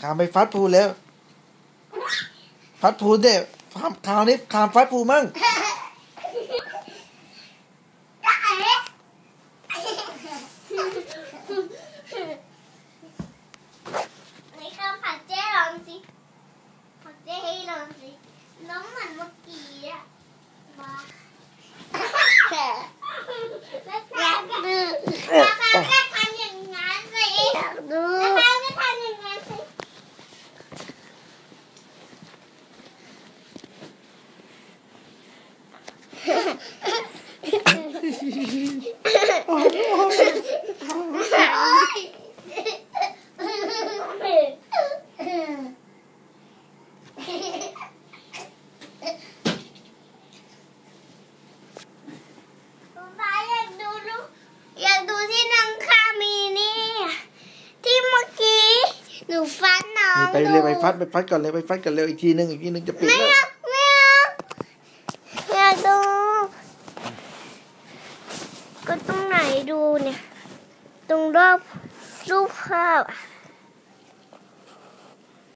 ขามไปฟัดพูแล้ว ฟัดพูเด้ขามคราวนี้ขามฟัดพูมั่งไหนคำผักเจ๊ลองสิผักเจ๊ให้ลองสิน้องเหมือนเมื่อกี้อะมาแล้วคาก็แล้วคาก็ทำอย่างนั้นสิ อยากดู แล้วคาก็ทำอย่างนั้นสิ ป๊าอยากดูลูกอยากดูที่น้องคามีนี่ ที่เมื่อกี้ หนูฟัดน้องนี่ไปเร็วไปฟัดไปฟัดก่อนเร็วไปฟัดก่อนเร็วอีกทีนึงอีกทีนึงจะปิดแล้ว เอาไม่เอาอยากดู ก็ตรงไหนดูเนี่ย ตรงรอบรูปภาพ